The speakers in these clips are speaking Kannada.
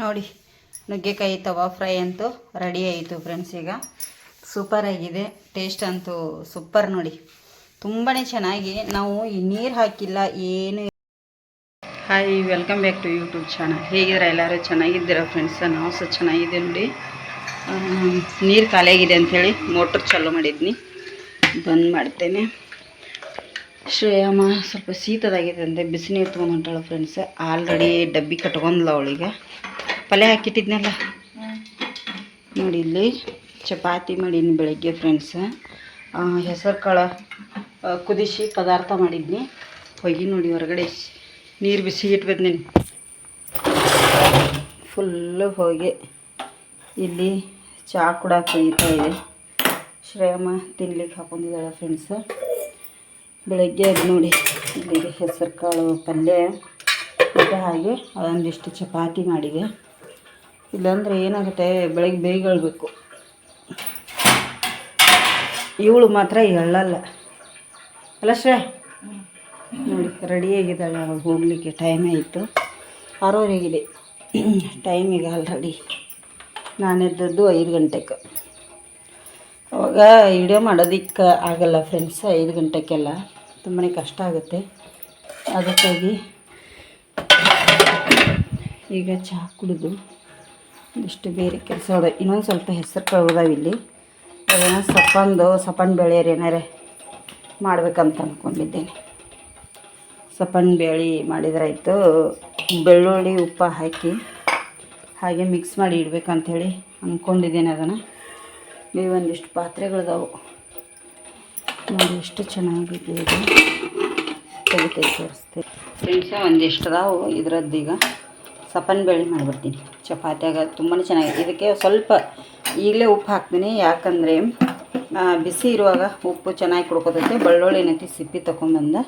ನೋಡಿ, ನುಗ್ಗೆಕಾಯಿ ತವಾ ಫ್ರೈ ಅಂತೂ ರೆಡಿ ಆಯಿತು ಫ್ರೆಂಡ್ಸ್ ಈಗ ಸೂಪರ್ ಆಗಿದೆ. ಟೇಸ್ಟ್ ಅಂತೂ ಸೂಪರ್ ನೋಡಿ. ತುಂಬಾ ಚೆನ್ನಾಗಿ ನಾವು ನೀರು ಹಾಕಿಲ್ಲ, ಏನು hi welcome back to YouTube channel ಹೇಗಿದ್ದೀರಾ ಎಲ್ಲರೂ? ಚೆನ್ನಾಗಿದ್ದೀರಾ ಫ್ರೆಂಡ್ಸ್ ನಾವು ಸಹ ಚೆನ್ನಾಗಿದೆ ನೋಡಿ. ನೀರು ಖಾಲಿಯಾಗಿದೆ ಅಂಥೇಳಿ ಮೋಟ್ರ್ ಚಾಲೂ ಮಾಡಿದ್ನಿ. ಬಂದ್ ಮಾಡ್ತೇನೆ. ಶ್ರೇಯಮ್ಮ ಸ್ವಲ್ಪ ಶೀತದಾಗಿದೆ ಅಂತೆ ಬಿಸಿನೀರು ತೊಗೊಂಡು ಫ್ರೆಂಡ್ಸ್ ಆಲ್ರೆಡಿ ಡಬ್ಬಿ ಕಟ್ಕೊಂಡ್ಲ ಅವಳಿಗೆ. ಪಲ್ಯ ಹಾಕಿಟ್ಟಿದ್ನಲ್ಲ. ನೋಡಿ ಇಲ್ಲಿ ಚಪಾತಿ ಮಾಡೀನಿ ಬೆಳಗ್ಗೆ ಫ್ರೆಂಡ್ಸ್ ಹೆಸರು ಕಾಳು ಕುದಿಸಿ ಪದಾರ್ಥ ಮಾಡಿದ್ನಿ. ಹೋಗಿ ನೋಡಿ ಹೊರಗಡೆ ನೀರು ಬಿಸಿ ಇಟ್ಬಿದ್ನಿ ಫುಲ್ಲು ಹೋಗಿ ಇಲ್ಲಿ ಚಹಾ ಕೂಡ ಕುದೀತಾ ಇದೆ. ಶ್ರೇಯಮ್ಮ ತಿನ್ಲಿಕ್ಕೆ ಹಾಕೊಂಡಿದ್ದಾಳೆ ಫ್ರೆಂಡ್ಸ್ ಬೆಳಗ್ಗೆ ಅದು ನೋಡಿ ಇಲ್ಲಿಗೆ ಹೆಸರು ಕಾಳು ಪಲ್ಯ. ಮತ್ತು ಹಾಗೆ ಅದೊಂದಿಷ್ಟು ಚಪಾತಿ ಮಾಡಿದೆ. ಇಲ್ಲಾಂದರೆ ಏನಾಗುತ್ತೆ? ಬೆಳಗ್ಗೆ ಬೇಗ ಹೇಳಬೇಕು ಇವಳು ಮಾತ್ರ ಎಳ್ಳಲ್ಲ ಅಲ್ಲ ಶ್ರೇ? ನೋಡಿ ರೆಡಿಯಾಗಿದ್ದಾಳೆ ಅವಳು ಹೋಗಲಿಕ್ಕೆ. ಟೈಮ್ ಆಯಿತು. ಆರೂವರೆಗಿದೆ. ಟೈಮ್ ಈಗ ಆಲ್ರೆಡಿ ನಾನು ಎದ್ದದ್ದು ಐದು ಗಂಟೆಗೆ. ಅವಾಗ ವಿಡಿಯೋ ಮಾಡೋದಿಕ್ಕೆ ಆಗಲ್ಲ ಫ್ರೆಂಡ್ಸ್ ಐದು ಗಂಟೆಗೆಲ್ಲ. ತುಂಬಾ ಕಷ್ಟ ಆಗುತ್ತೆ. ಅದಕ್ಕಾಗಿ ಈಗ ಚಹಾ ಕುಡಿದು ಇಷ್ಟು ಬೇರೆ ಕೆಲಸ ಅದ ಇನ್ನೊಂದು ಸ್ವಲ್ಪ ಹೆಸರು ಕಾಳು ಇಲ್ಲಿ. ಅದನ್ನು ಸಪ್ಪಂದು ಸಪನ್ ಬೇಳೆಯರು ಏನಾರೆ ಮಾಡ್ಬೇಕಂತ ಅಂದ್ಕೊಂಡಿದ್ದೇನೆ ಸಪನ್ ಬೇಳೆ ಮಾಡಿದ್ರಾಯ್ತು. ಬೆಳ್ಳುಳ್ಳಿ ಉಪ್ಪು ಹಾಕಿ ಹಾಗೆ ಮಿಕ್ಸ್ ಮಾಡಿ ಇಡ್ಬೇಕಂಥೇಳಿ ಅಂದ್ಕೊಂಡಿದ್ದೇನೆ ಅದನ್ನು. ನೀವು ಒಂದಿಷ್ಟು ಪಾತ್ರೆಗಳದಾವು. ನೋಡಿ ಎಷ್ಟು ಚೆನ್ನಾಗಿದೆ ಇದು. ತೆಗಿತೈತೆ ತೋರಿಸ್ತೀವಿ ಫ್ರೆಂಡ್ಸ ಒಂದಿಷ್ಟು ಅದಾವು ಇದ್ರದ್ದು ಈಗ ಸಪ್ಪನ್ ಬೇಳೆ ಮಾಡಿಬಿಡ್ತೀನಿ. ಚಪಾತಿಯಾಗ ತುಂಬಾ ಚೆನ್ನಾಗಿ ಇದಕ್ಕೆ ಸ್ವಲ್ಪ ಈಗಲೇ ಉಪ್ಪು ಹಾಕ್ತೀನಿ. ಯಾಕಂದರೆ ಬಿಸಿ ಇರುವಾಗ ಉಪ್ಪು ಚೆನ್ನಾಗಿ ಕುಡ್ಕೋತೈತೆ ಬೆಳ್ಳುಳ್ಳಿ ಏನೈತಿ ಸಿಪ್ಪಿ ತೊಗೊಂಬಂದು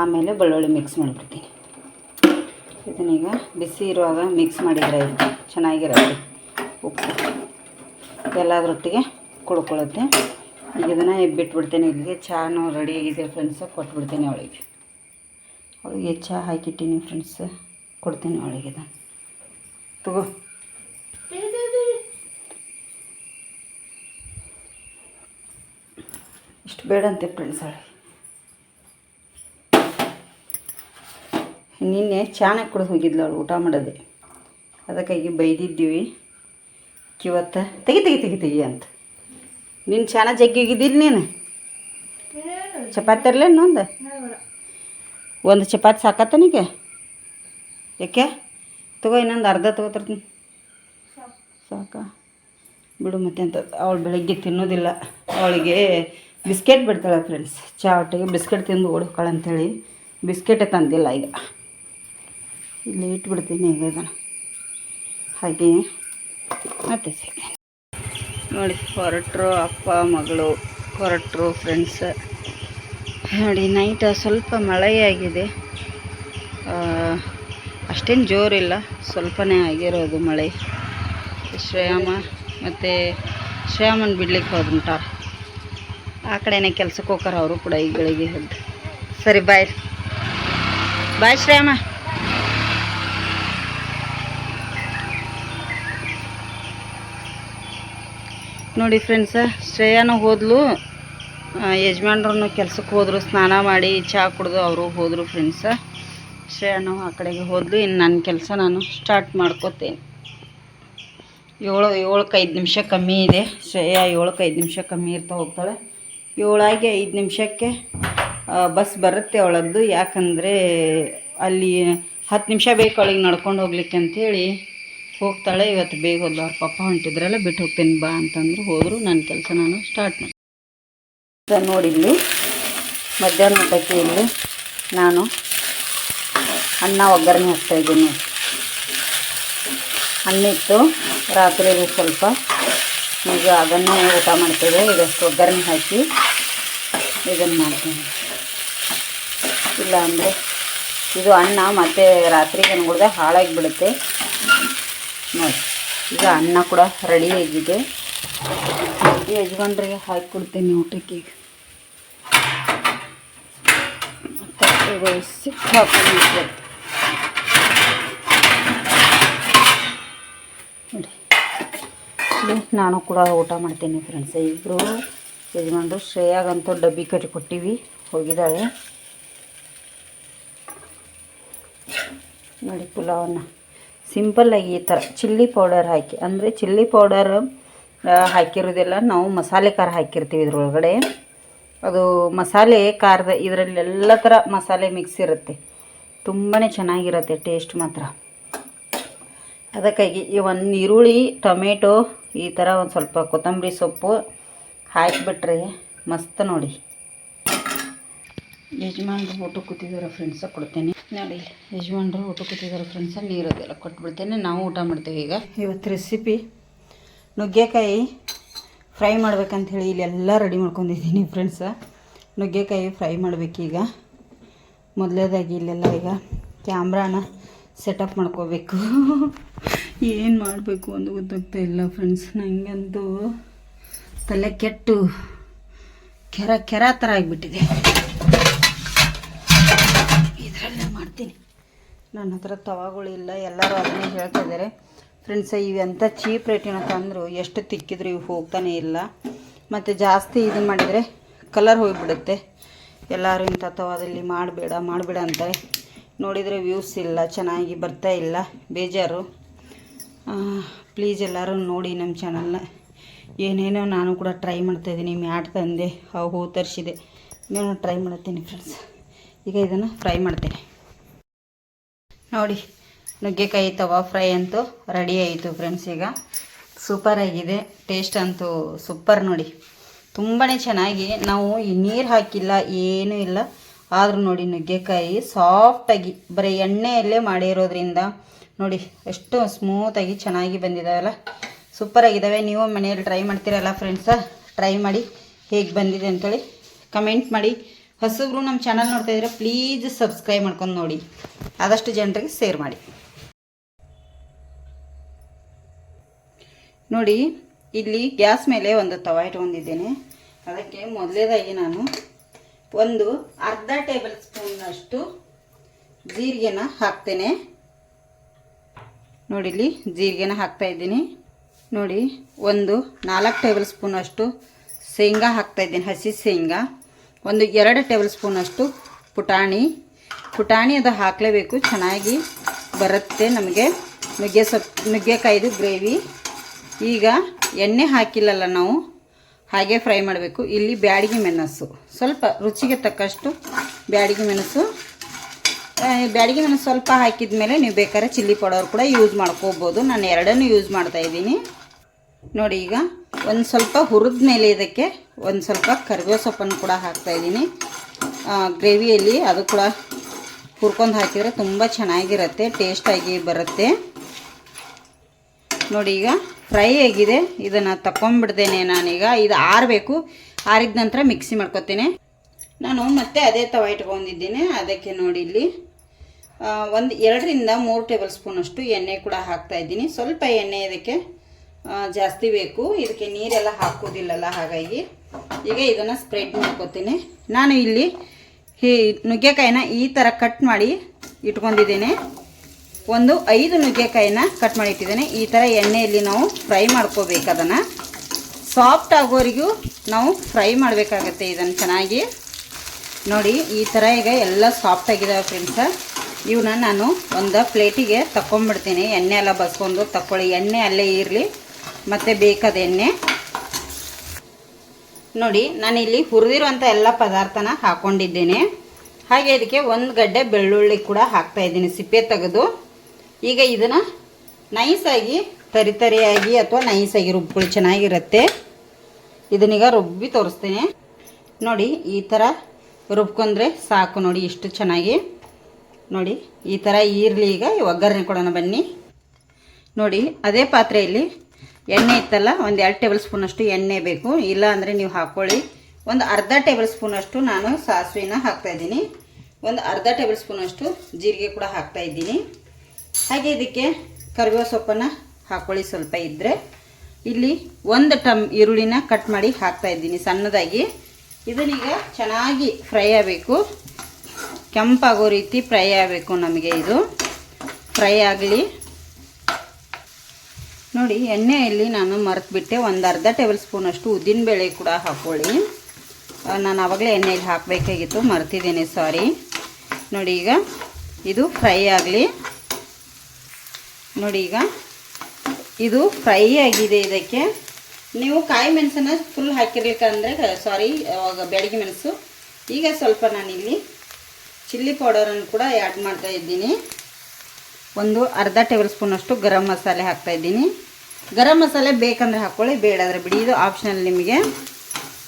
ಆಮೇಲೆ ಬೆಳ್ಳುಳ್ಳಿ ಮಿಕ್ಸ್ ಮಾಡಿಬಿಡ್ತೀನಿ. ಇದನ್ನೀಗ ಬಿಸಿ ಇರುವಾಗ ಮಿಕ್ಸ್ ಮಾಡಿದರೆ ಚೆನ್ನಾಗಿರುತ್ತೆ ಉಪ್ಪು. ಎಲ್ಲದರೊಟ್ಟಿಗೆ ಕುಡ್ಕೊಳ್ಳುತ್ತೆ. ಈಗ ಇದನ್ನು ಬಿಟ್ಬಿಡ್ತೇನೆ ಇಲ್ಲಿಗೆ ಚಹಾನು ರೆಡಿ ಆಗಿದೆ ಫ್ರೆಂಡ್ಸ್. ಕೊಟ್ಬಿಡ್ತೀನಿ ಅವಳಿಗೆ. ಅವಳಿಗೆ ಚಹಾ ಹಾಕಿಟ್ಟಿನಿ ಫ್ರೆಂಡ್ಸ್. ಕೊಡ್ತೀನಿ ಅವಳಿಗೆ ತಗೋ. ಇಷ್ಟು ಬೇಡಂತೆ ಫ್ರೆಂಡ್ಸ್ ಅವಳಿಗೆ ನಿನ್ನೆ ಚೆನ್ನಾಗಿ ಕುಡಿದು ಹೋಗಿದ್ಲು ಅವಳು ಊಟ ಮಾಡೋದೆ. ಅದಕ್ಕಾಗಿ ಬೈದಿದ್ದೀವಿ. ಇವತ್ತ ತೆಗಿ ತೆಗಿ ತೆಗಿ ತೆಗಿ ಅಂತ. ನೀನು ಚಾಣ ಜಗ್ಗಿ ಹೋಗಿದ್ದೀರಿ ನೀನು? ಚಪಾತಿ ತರಲೇ ಒಂದು ಒಂದು ಚಪಾತಿ ಸಾಕತ್ತನಿಗೆ ಯಾಕೆ? ತಗೋ, ಇನ್ನೊಂದು ಅರ್ಧ ತಗೋತಿರ್ತೀನಿ. ಸಾಕ? ಬಿಡು ಮತ್ತೆ ಅಂತ ಅವಳು ಬೆಳಗ್ಗೆ ತಿನ್ನೋದಿಲ್ಲ. ಅವಳಿಗೆ ಬಿಸ್ಕೆಟ್ ಬಿಡ್ತಾಳೆ ಫ್ರೆಂಡ್ಸ್ ಚಾ ಒಟ್ಟಿಗೆ ಬಿಸ್ಕೆಟ್ ತಿಂದು ಓಡ್ಕೊಳ್ಳ ಅಂಥೇಳಿ ಬಿಸ್ಕೆಟೇ ತಂದಿಲ್ಲ ಈಗ. ಇಲ್ಲಿ ಇಟ್ಬಿಡ್ತೀನಿ ಈಗ ಇದನ್ನು. ಹಾಗೆ. ಮತ್ತೆ ಸಿಗ್ತೀನಿ ನೋಡಿ, ಹೊರಟರು ಅಪ್ಪ, ಮಗಳು, ಹೊರಟರು ಫ್ರೆಂಡ್ಸ್ ನೋಡಿ ನೈಟ್ ಸ್ವಲ್ಪ ಮಳೆಯಾಗಿದೆ. ಅಷ್ಟೇನು ಜೋರಿಲ್ಲ, ಸ್ವಲ್ಪನೇ ಆಗಿರೋದು ಮಳೆ. ಶ್ರೇಯಮ್ಮ ಮತ್ತು ಶ್ರೇಯಮ್ಮನ ಬಿಡ್ಲಿಕ್ಕೆ ಹೋದ್ಬಿಟ್ಟಾರ. ಆ ಕಡೆನೇ ಕೆಲ್ಸಕ್ಕೆ ಹೋಗ್ತಾರೆ ಅವರು ಕೂಡ ಈ ಗಳಿಗೆ ಹೋದ್ದು ಸರಿ ಬಾಯ್ ಬಾಯ್ ಶ್ರೇಯಮ್ಮ. ನೋಡಿ ಫ್ರೆಂಡ್ಸ ಶ್ರೇಯಾನು ಹೋದ್ಲು. ಯಜಮಾನ್ರನ್ನು ಕೆಲ್ಸಕ್ಕೆ ಹೋದರು, ಸ್ನಾನ ಮಾಡಿ ಚಹಾ ಕುಡಿದು ಅವರು ಹೋದರು ಫ್ರೆಂಡ್ಸ ಶ್ರೇಯಾನು ಆ ಕಡೆಗೆ ಹೋದ್ಲು. ಇನ್ನು ನನ್ನ ಕೆಲಸ ನಾನು ಸ್ಟಾರ್ಟ್ ಮಾಡ್ಕೋತೀನಿ. ಏಳು ಏಳಕ್ಕೆ ಐದು ನಿಮಿಷ ಕಮ್ಮಿ ಇದೆ. ಶ್ರೇಯ ಏಳಕ್ಕೆ ಐದು ನಿಮಿಷ ಕಮ್ಮಿ ಇರ್ತಾ ಹೋಗ್ತಾಳೆ. ಏಳಾಗಿ ಐದು ನಿಮಿಷಕ್ಕೆ ಬಸ್ ಬರುತ್ತೆ ಅವಳದ್ದು. ಯಾಕಂದರೆ ಅಲ್ಲಿ ಹತ್ತು ನಿಮಿಷ ಬೇಕು ಅವಳಿಗೆ ನಡ್ಕೊಂಡು ಹೋಗ್ಲಿಕ್ಕೆ ಅಂಥೇಳಿ ಹೋಗ್ತಾಳೆ. ಇವತ್ತು ಬೇಗ ಹೋದ್ಲು. ಅವ್ರ ಪಪ್ಪ ಹೊಂಟಿದ್ರಲ್ಲ, ಬಿಟ್ಟು ಹೋಗ್ತೀನಿ ಬಾ ಅಂತಂದ್ರು ಹೋದರು. ನನ್ನ ಕೆಲಸ ನಾನು ಸ್ಟಾರ್ಟ್ ಮಾಡಿ ನೋಡಿದ್ಲು. ಮಧ್ಯಾಹ್ನ ಊಟಕ್ಕೆ ನಾನು ಅನ್ನ ಒಗ್ಗರಣೆ ಹಾಕ್ತಾ ಇದ್ದೀನಿ. ಅನ್ನಿಟ್ಟು ರಾತ್ರಿ ಸ್ವಲ್ಪ ಈಗ ಅದನ್ನು ಊಟ ಮಾಡ್ತೇವೆ. ಇದಷ್ಟು ಒಗ್ಗರಣೆ ಹಾಕಿ ಇದನ್ನು ಮಾಡ್ತೀನಿ ಇಲ್ಲ ಅಂದರೆ ಇದು ಅನ್ನ ಮತ್ತೆ ರಾತ್ರಿ ಅನ್ಕೊಳ್ದೆ ಹಾಳಾಗಿ ಬಿಡುತ್ತೆ ನೋಡಿ, ಈಗ ಅನ್ನ ಕೂಡ ರೆಡಿ ಆಗಿದೆ. ಯಜಮಾನ್ರಿಗೆ ಹಾಕಿ ಕೊಡ್ತೀನಿ ಊಟಕ್ಕೆ ಬೇಯಿಸಿ ಹಾಕೊಂಡು ನಾನು ಕೂಡ ಊಟ ಮಾಡ್ತೀನಿ ಫ್ರೆಂಡ್ಸ್ ಇಬ್ಬರು ಯಜಮಾನ್ರು ಶ್ರೇಯಾಗಂತೂ ಡಬ್ಬಿ ಕಟ್ಟಿ ಕೊಟ್ಟಿವಿ. ಹೋಗಿದ್ದಾಳೆ. ನೋಡಿ ಪುಲಾವನ್ನು ಸಿಂಪಲ್ಲಾಗಿ ಈ ಥರ ಚಿಲ್ಲಿ ಪೌಡರ್ ಹಾಕಿ. ಅಂದರೆ ಚಿಲ್ಲಿ ಪೌಡರ್ ಹಾಕಿರೋದೆಲ್ಲ ನಾವು ಮಸಾಲೆ ಖಾರ ಹಾಕಿರ್ತೀವಿ ಇದ್ರೊಳಗಡೆ. ಅದು ಮಸಾಲೆ ಖಾರದ ಇದರಲ್ಲಿ ಎಲ್ಲ ಥರ ಮಸಾಲೆ ಮಿಕ್ಸ್ ಇರುತ್ತೆ. ತುಂಬಾ ಚೆನ್ನಾಗಿರುತ್ತೆ ಟೇಸ್ಟ್ ಮಾತ್ರ. ಅದಕ್ಕಾಗಿ ಈ ಒಂದು ಈರುಳ್ಳಿ, ಟೊಮೆಟೊ, ಈ ಥರ ಒಂದು ಸ್ವಲ್ಪ ಕೊತ್ತಂಬರಿ ಸೊಪ್ಪು ಹಾಕಿಬಿಟ್ರೆ ಮಸ್ತ್ ನೋಡಿ. ಯಜಮಾನ್ರು ಊಟ ಕೂತಿದ್ದಾರೆ ಫ್ರೆಂಡ್ಸ ಕೊಡ್ತೇನೆ. ನೋಡಿ, ಯಜಮಾನ್ರು ಊಟ ಕೂತಿದ್ದಾರೆ ಫ್ರೆಂಡ್ಸ ನೀರದೆಲ್ಲ ಕೊಟ್ಬಿಡ್ತೇನೆ. ನಾವು ಊಟ ಮಾಡ್ತೇವೆ ಈಗ. ಇವತ್ತು ರೆಸಿಪಿ ನುಗ್ಗೆಕಾಯಿ ಫ್ರೈ ಮಾಡ್ಬೇಕಂತ ಹೇಳಿ ಇಲ್ಲೆಲ್ಲ ರೆಡಿ ಮಾಡ್ಕೊಂಡಿದ್ದೀನಿ ಫ್ರೆಂಡ್ಸ ನುಗ್ಗೆಕಾಯಿ ಫ್ರೈ ಮಾಡಬೇಕೀಗ. ಮೊದಲೇದಾಗಿ ಇಲ್ಲೆಲ್ಲ ಈಗ ಕ್ಯಾಮ್ರಾನ ಸೆಟಪ್ ಮಾಡ್ಕೋಬೇಕು. ಏನು ಮಾಡಬೇಕು ಅಂತ ಗೊತ್ತಾಗ್ತಾ ಇಲ್ಲ ಫ್ರೆಂಡ್ಸ್ ನನಗಂತೂ ತಲೆ ಕೆಟ್ಟು, ಕೆರ ಕೆರ ಥರ ಆಗಿಬಿಟ್ಟಿದೆ. ಇದರಲ್ಲೇ ಮಾಡ್ತೀನಿ. ನನ್ನ ಹತ್ರ ತವಾಗಳಿಲ್ಲ ಎಲ್ಲರೂ ಅದನ್ನೇ ಹೇಳ್ತಾ ಇದ್ದಾರೆ ಫ್ರೆಂಡ್ಸ್ ಇವೆಂಥ ಚೀಪ್ ರೇಟಿನ ತಂದರು, ಎಷ್ಟು ತಿಕ್ಕಿದ್ರು ಇವು ಹೋಗ್ತಾನೆ ಇಲ್ಲ. ಮತ್ತು ಜಾಸ್ತಿ ಇದು ಮಾಡಿದರೆ ಕಲರ್ ಹೋಗಿಬಿಡುತ್ತೆ. ಎಲ್ಲರೂ ಇಂಥ ತವಾದಲ್ಲಿ ಮಾಡಬೇಡ ಮಾಡಬೇಡ ಅಂತಾರೆ. ನೋಡಿದರೆ ವ್ಯೂಸ್ ಇಲ್ಲ, ಚೆನ್ನಾಗಿ ಬರ್ತಾ ಇಲ್ಲ, ಬೇಜಾರು. ಪ್ಲೀಸ್ ಎಲ್ಲರೂ ನೋಡಿ ನಮ್ಮ ಚಾನಲ್ನ ಏನೇನೋ ನಾನು ಕೂಡ ಟ್ರೈ ಮಾಡ್ತಾಯಿದ್ದೀನಿ ಮ್ಯಾಟ್ ತಂದೆ, ಅವು ಹೂ ತರಿಸಿದೆ. ಇನ್ನೇನೋ ಟ್ರೈ ಮಾಡ್ತೀನಿ ಫ್ರೆಂಡ್ಸ್ ಈಗ ಇದನ್ನು ಫ್ರೈ ಮಾಡ್ತೀನಿ. ನೋಡಿ, ನುಗ್ಗೆಕಾಯಿ ತವಾ ಫ್ರೈ ಅಂತೂ ರೆಡಿ ಆಯಿತು ಫ್ರೆಂಡ್ಸ್ ಈಗ. ಸೂಪರಾಗಿದೆ ಟೇಸ್ಟ್ ಅಂತೂ ಸೂಪರ್ ನೋಡಿ. ತುಂಬಾ ಚೆನ್ನಾಗಿ ನಾವು ಈ ನೀರು ಹಾಕಿಲ್ಲ, ಏನೂ ಇಲ್ಲ. ಆದರೂ ನೋಡಿ ನುಗ್ಗೆಕಾಯಿ ಸಾಫ್ಟಾಗಿ ಬರೀ ಎಣ್ಣೆಯಲ್ಲೇ ಮಾಡಿರೋದ್ರಿಂದ ನೋಡಿ ಎಷ್ಟು ಸ್ಮೂತಾಗಿ ಚೆನ್ನಾಗಿ ಬಂದಿದ್ದಾವಲ್ಲ ಸೂಪರಾಗಿದ್ದಾವೆ ನೀವು ಮನೆಯಲ್ಲಿ ಟ್ರೈ ಮಾಡ್ತೀರಲ್ಲ ಫ್ರೆಂಡ್ಸ ಟ್ರೈ ಮಾಡಿ ಹೇಗೆ ಬಂದಿದೆ ಅಂತೇಳಿ ಕಮೆಂಟ್ ಮಾಡಿ. ಹೊಸಬ್ರು ನಮ್ಮ ಚಾನಲ್ ನೋಡ್ತಾ ಇದ್ರೆ ಪ್ಲೀಸ್ ಸಬ್ಸ್ಕ್ರೈಬ್ ಮಾಡ್ಕೊಂಡು ನೋಡಿ. ಆದಷ್ಟು ಜನರಿಗೆ ಶೇರ್ ಮಾಡಿ. ನೋಡಿ ಇಲ್ಲಿ ಗ್ಯಾಸ್ ಮೇಲೆ ಒಂದು ತವ ಇಟ್ಕೊಂಡಿದ್ದೇನೆ ಅದಕ್ಕೆ ಮೊದಲೇದಾಗಿ ನಾನು ಒಂದು ಅರ್ಧ ಟೇಬಲ್ ಸ್ಪೂನ್ನಷ್ಟು ಜೀರಿಗೆನ ಹಾಕ್ತೇನೆ. ನೋಡಿ ಇಲ್ಲಿ ಜೀರಿಗೆನ ಹಾಕ್ತಾ ಇದ್ದೀನಿ. ನೋಡಿ ಒಂದು ನಾಲ್ಕು ಟೇಬಲ್ ಸ್ಪೂನಷ್ಟು ಶೇಂಗಾ ಹಾಕ್ತಾ ಇದ್ದೀನಿ, ಹಸಿ ಶೇಂಗಾ. ಒಂದು ಎರಡು ಟೇಬಲ್ ಸ್ಪೂನಷ್ಟು ಪುಟಾಣಿ. ಪುಟಾಣಿ ಅದು ಹಾಕಲೇಬೇಕು, ಚೆನ್ನಾಗಿ ಬರುತ್ತೆ ನಮಗೆ ನುಗ್ಗೆ ಸೊಪ್ಪು, ನುಗ್ಗೆಕಾಯ್ದು ಗ್ರೇವಿ. ಈಗ ಎಣ್ಣೆ ಹಾಕಿಲ್ಲಲ್ಲ ನಾವು, ಹಾಗೆ ಫ್ರೈ ಮಾಡಬೇಕು. ಇಲ್ಲಿ ಬ್ಯಾಡಿಗೆ ಮೆಣಸು. ಸ್ವಲ್ಪ ರುಚಿಗೆ ತಕ್ಕಷ್ಟು ಬ್ಯಾಡಿಗೆ ಮೆಣಸು. ಬ್ಯಾಡಿಗೆ ಮೆಣಸು ಸ್ವಲ್ಪ ಹಾಕಿದ ಮೇಲೆ ನೀವು ಬೇಕಾದ್ರೆ ಚಿಲ್ಲಿ ಪೌಡರ್ ಕೂಡ ಯೂಸ್ ಮಾಡ್ಕೋಬೋದು. ನಾನು ಎರಡನ್ನೂ ಯೂಸ್ ಮಾಡ್ತಾ ಇದ್ದೀನಿ. ನೋಡಿ ಈಗ ಒಂದು ಸ್ವಲ್ಪ ಹುರಿದ ಮೇಲೆ ಇದಕ್ಕೆ ಒಂದು ಸ್ವಲ್ಪ ಕರಿಬೇವು ಸೊಪ್ಪನ್ನು ಕೂಡ ಹಾಕ್ತಾ ಇದ್ದೀನಿ. ಗ್ರೇವಿಯಲ್ಲಿ ಅದು ಕೂಡ ಹುರ್ಕೊಂಡು ಹಾಕಿದರೆ ತುಂಬ ಚೆನ್ನಾಗಿರುತ್ತೆ ಟೇಸ್ಟಾಗಿ ಬರುತ್ತೆ. ನೋಡಿ ಈಗ ಫ್ರೈ ಆಗಿದೆ ಇದನ್ನು ತಗೊಂಡ್ಬಿಡ್ತೇನೆ ನಾನೀಗ. ಇದು ಆರಬೇಕು, ಆರಿದ ನಂತರ ಮಿಕ್ಸಿ ಮಾಡ್ಕೊತೀನಿ. ನಾನು ಮತ್ತೆ ಅದೇ ತವ ಇಟ್ಕೊಂಡಿದ್ದೀನಿ, ಅದಕ್ಕೆ ನೋಡಿ ಇಲ್ಲಿ. ಒಂದು ಎರಡರಿಂದ ಮೂರು ಟೇಬಲ್ ಸ್ಪೂನ್ ಅಷ್ಟು ಎಣ್ಣೆ ಕೂಡ ಹಾಕ್ತಾ ಇದ್ದೀನಿ. ಸ್ವಲ್ಪ ಎಣ್ಣೆ ಇದಕ್ಕೆ ಜಾಸ್ತಿ ಬೇಕು. ಇದಕ್ಕೆ ನೀರೆಲ್ಲ ಹಾಕೋದಿಲ್ಲಲ್ಲ ಹಾಗಾಗಿ. ಈಗ ಇದನ್ನು ಸ್ಪ್ರೆಡ್ ಮಾಡ್ಕೊತೀನಿ. ನಾನು ಇಲ್ಲಿ ಈ ನುಗ್ಗೆಕಾಯಿನ ಈ ಥರ ಕಟ್ ಮಾಡಿ ಇಟ್ಕೊಂಡಿದ್ದೇನೆ. ಒಂದು ಐದು ನುಗ್ಗೆಕಾಯಿನ ಕಟ್ ಮಾಡಿ ಇಟ್ಟಿದ್ದೇನೆ ಈ ಥರ ಎಣ್ಣೆಯಲ್ಲಿ ನಾವು ಫ್ರೈ ಮಾಡ್ಕೋಬೇಕು ಅದನ್ನು. ಸಾಫ್ಟ್ ಆಗೋವರೆಗೂ ನಾವು ಫ್ರೈ ಮಾಡಬೇಕಾಗತ್ತೆ ಇದನ್ನು ಚೆನ್ನಾಗಿ. ನೋಡಿ, ಈ ಥರ ಈಗ ಎಲ್ಲ ಸಾಫ್ಟ್ ಆಗಿದ್ದಾವೆ ಫ್ರೆಂಡ್ಸ ಇವನ್ನ ನಾನು ಒಂದು ಪ್ಲೇಟಿಗೆ ತಗೊಂಡ್ಬಿಡ್ತೀನಿ ಎಣ್ಣೆ ಎಲ್ಲ ಬಸ್ಕೊಂಡು ತಕ್ಕೊಳ್ಳಿ. ಎಣ್ಣೆ ಅಲ್ಲೇ ಇರಲಿ. ಮತ್ತು ಬೇಕಾದ ಎಣ್ಣೆ. ನೋಡಿ, ನಾನಿಲ್ಲಿ ಹುರಿದಿರುವಂಥ ಎಲ್ಲ ಪದಾರ್ಥನ ಹಾಕ್ಕೊಂಡಿದ್ದೇನೆ ಹಾಗೆ ಇದಕ್ಕೆ ಒಂದು ಗಡ್ಡೆ ಬೆಳ್ಳುಳ್ಳಿ ಕೂಡ ಹಾಕ್ತಾ ಇದ್ದೀನಿ. ಸಿಪ್ಪೆ ತೆಗೆದು. ಈಗ ಇದನ್ನು ನೈಸಾಗಿ ತರಿ ತರಿಯಾಗಿ ಅಥವಾ ನೈಸಾಗಿ ರುಬ್ಕೊಳ್ಳಿ, ಚೆನ್ನಾಗಿರುತ್ತೆ. ಇದನ್ನೀಗ ರುಬ್ಬಿ ತೋರಿಸ್ತೇನೆ. ನೋಡಿ, ಈ ಥರ ರುಬ್ಕೊಂಡ್ರೆ ಸಾಕು ನೋಡಿ ಇಷ್ಟು ಚೆನ್ನಾಗಿ. ನೋಡಿ, ಈ ಥರ ಈರಲಿ ಈಗ ಒಗ್ಗರಣೆ ಕೊಡೋಣ ಬನ್ನಿ. ನೋಡಿ, ಅದೇ ಪಾತ್ರೆಯಲ್ಲಿ ಎಣ್ಣೆ ಇತ್ತಲ್ಲ, ಒಂದು ಎರಡು ಟೇಬಲ್ ಸ್ಪೂನಷ್ಟು ಎಣ್ಣೆ ಬೇಕು. ಇಲ್ಲ ಅಂದರೆ ನೀವು ಹಾಕ್ಕೊಳ್ಳಿ ಒಂದು ಅರ್ಧ ಟೇಬಲ್ ಸ್ಪೂನಷ್ಟು ನಾನು ಸಾಸಿವೆನ ಹಾಕ್ತಾಯಿದ್ದೀನಿ ಒಂದು ಅರ್ಧ ಟೇಬಲ್ ಸ್ಪೂನಷ್ಟು ಜೀರಿಗೆ ಕೂಡ ಹಾಕ್ತಾ ಇದ್ದೀನಿ. ಹಾಗೆ ಇದಕ್ಕೆ ಕರಿಬೇವು ಸೊಪ್ಪನ್ನು ಹಾಕೊಳ್ಳಿ ಸ್ವಲ್ಪ ಇದ್ದರೆ ಇಲ್ಲಿ ಒಂದು ಟಮ್ ಈರುಳ್ಳಿನ ಕಟ್ ಮಾಡಿ ಹಾಕ್ತಾ ಇದ್ದೀನಿ ಸಣ್ಣದಾಗಿ. ಇದನ್ನೀಗ ಚೆನ್ನಾಗಿ ಫ್ರೈ ಆಗಬೇಕು. ಕೆಂಪಾಗೋ ರೀತಿ ಫ್ರೈ ಆಗಬೇಕು ನಮಗೆ ಇದು. ಫ್ರೈ ಆಗಲಿ. ನೋಡಿ ಎಣ್ಣೆಯಲ್ಲಿ ನಾನು ಮರೆತುಬಿಟ್ಟೆ. ಒಂದು ಅರ್ಧ ಟೇಬಲ್ ಸ್ಪೂನಷ್ಟು ಉದ್ದಿನಬೇಳೆ ಕೂಡ ಹಾಕ್ಕೊಳ್ಳಿ ನಾನು ಆವಾಗಲೇ ಎಣ್ಣೆಯಲ್ಲಿ ಹಾಕಬೇಕಾಗಿತ್ತು, ಮರ್ತಿದ್ದೀನಿ ಸಾರಿ ನೋಡಿ ಈಗ ಇದು ಫ್ರೈ ಆಗಲಿ. ನೋಡಿ ಈಗ. ಇದು ಫ್ರೈ ಆಗಿದೆ ಇದಕ್ಕೆ. ನೀವು ಕಾಯಿ ಮೆಣಸನ್ನ ಫುಲ್ ಹಾಕಿರ್ಲಿಕ್ಕಂದ್ರೆ ಸಾರಿ ಬೆಳಗ್ಗೆ ಮೆಣಸು. ಈಗ ಸ್ವಲ್ಪ ನಾನಿಲ್ಲಿ ಚಿಲ್ಲಿ ಪೌಡರನ್ನು ಕೂಡ ಆ್ಯಡ್ ಮಾಡ್ತಾ ಇದ್ದೀನಿ. ಒಂದು ಅರ್ಧ ಟೇಬಲ್ ಸ್ಪೂನಷ್ಟು ಗರಂ ಮಸಾಲೆ ಹಾಕ್ತಾ ಇದ್ದೀನಿ. ಗರಂ ಮಸಾಲೆ ಬೇಕಂದ್ರೆ ಹಾಕ್ಕೊಳ್ಳಿ ಬೇಡಾದರೆ ಬಿಡಿ. ಇದು ಆಪ್ಷನಲ್ ನಿಮಗೆ.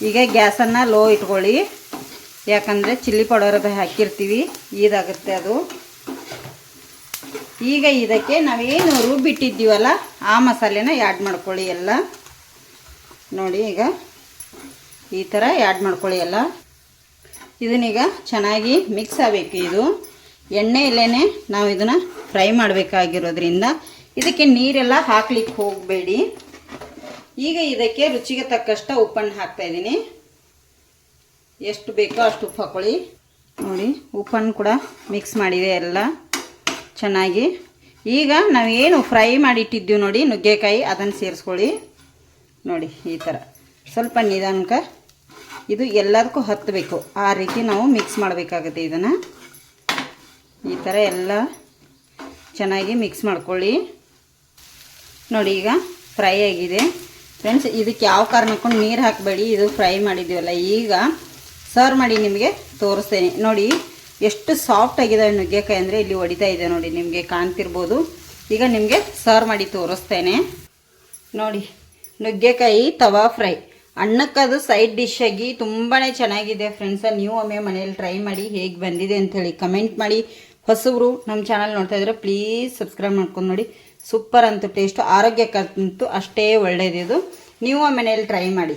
ಈಗ ಗ್ಯಾಸನ್ನು ಲೋ ಇಟ್ಕೊಳ್ಳಿ. ಯಾಕಂದರೆ ಚಿಲ್ಲಿ ಪೌಡರ್ ಹಾಕಿರ್ತೀವಿ ಇದಾಗುತ್ತೆ ಅದು. ಈಗ ಇದಕ್ಕೆ ನಾವೇನು ರುಬ್ಬಿಟ್ಟಿದ್ದೀವಲ್ಲ ಆ ಮಸಾಲೆನ ಆ್ಯಡ್ ಮಾಡ್ಕೊಳ್ಳಿ ಎಲ್ಲ. ನೋಡಿ ಈಗ ಈ ಥರ ಆ್ಯಡ್ ಮಾಡ್ಕೊಳ್ಳಿ ಎಲ್ಲ. ಇದನ್ನೀಗ ಚೆನ್ನಾಗಿ ಮಿಕ್ಸ್ ಆಗಬೇಕು ಇದು. ಎಣ್ಣೆಯಲ್ಲೇ ನಾವು ಇದನ್ನು ಫ್ರೈ ಮಾಡಬೇಕಾಗಿರೋದ್ರಿಂದ ಇದಕ್ಕೆ ನೀರೆಲ್ಲ ಹಾಕ್ಲಿಕ್ಕೆ ಹೋಗಬೇಡಿ. ಈಗ ಇದಕ್ಕೆ ರುಚಿಗೆ ತಕ್ಕಷ್ಟ ಉಪ್ಪನ್ನು ಹಾಕ್ತಾ ಇದ್ದೀನಿ. ಎಷ್ಟು ಬೇಕೋ ಅಷ್ಟು ಉಪ್ಪು ಹಾಕ್ಕೊಳ್ಳಿ ನೋಡಿ, ಉಪ್ಪನ್ನು ಕೂಡ ಮಿಕ್ಸ್ ಮಾಡಿದೆ ಎಲ್ಲ. ಚೆನ್ನಾಗಿ. ಈಗ ನಾವೇನು ಫ್ರೈ ಮಾಡಿಟ್ಟಿದ್ದೀವಿ ನೋಡಿ, ನುಗ್ಗೆಕಾಯಿ, ಅದನ್ನು ಸೇರಿಸ್ಕೊಳ್ಳಿ. ನೋಡಿ, ಈ ಥರ ಸ್ವಲ್ಪ ನಿಧಾನಕ ಇದು ಎಲ್ಲದಕ್ಕೂ ಹತ್ತಬೇಕು ಆ ರೀತಿ ನಾವು ಮಿಕ್ಸ್ ಮಾಡಬೇಕಾಗುತ್ತೆ ಇದನ್ನು. ಈ ಥರ ಎಲ್ಲ ಚೆನ್ನಾಗಿ ಮಿಕ್ಸ್ ಮಾಡ್ಕೊಳ್ಳಿ. ನೋಡಿ, ಈಗ ಫ್ರೈ ಆಗಿದೆ. ಫ್ರೆಂಡ್ಸ್ ಇದಕ್ಕೆ ಯಾವ ಕಾರಣಕ್ಕೂ ನೀರು ಹಾಕಬೇಡಿ. ಇದು ಫ್ರೈ ಮಾಡಿದ್ದೀವಲ್ಲ, ಈಗ ಸರ್ವ್ ಮಾಡಿ ನಿಮಗೆ ತೋರಿಸ್ತೇನೆ. ನೋಡಿ ಎಷ್ಟು ಸಾಫ್ಟ್ ಆಗಿದೆ ನುಗ್ಗೆಕಾಯಿ ಅಂದರೆ ಇಲ್ಲಿ ಹೊಡಿತಾ ಇದೆ ನೋಡಿ, ನಿಮಗೆ ಕಾಣ್ತಿರ್ಬೋದು. ಈಗ ನಿಮಗೆ ಸರ್ವ್ ಮಾಡಿ ತೋರಿಸ್ತೇನೆ. ನೋಡಿ, ನುಗ್ಗೆಕಾಯಿ ತವಾ ಫ್ರೈ ಅನ್ನಕ್ಕದು ಸೈಡ್ ಡಿಶ್ ಆಗಿ ತುಂಬಾ ಚೆನ್ನಾಗಿದೆ ಫ್ರೆಂಡ್ಸ ನೀವು ಒಮ್ಮೆ ಮನೇಲಿ ಟ್ರೈ ಮಾಡಿ ಹೇಗೆ ಬಂದಿದೆ ಅಂತೇಳಿ ಕಮೆಂಟ್ ಮಾಡಿ. ಹೊಸಬ್ರು ನಮ್ಮ ಚಾನಲ್ ನೋಡ್ತಾ ಇದ್ರೆ ಪ್ಲೀಸ್ ಸಬ್ಸ್ಕ್ರೈಬ್ ಮಾಡ್ಕೊಂಡು ನೋಡಿ. ಸೂಪರ್ ಅಂತ ಟೇಸ್ಟು ಆರೋಗ್ಯಕ್ಕಂತೂ ಅಷ್ಟೇ ಒಳ್ಳೆಯದಿದು ನೀವು ಮನೇಲಿ ಟ್ರೈ ಮಾಡಿ.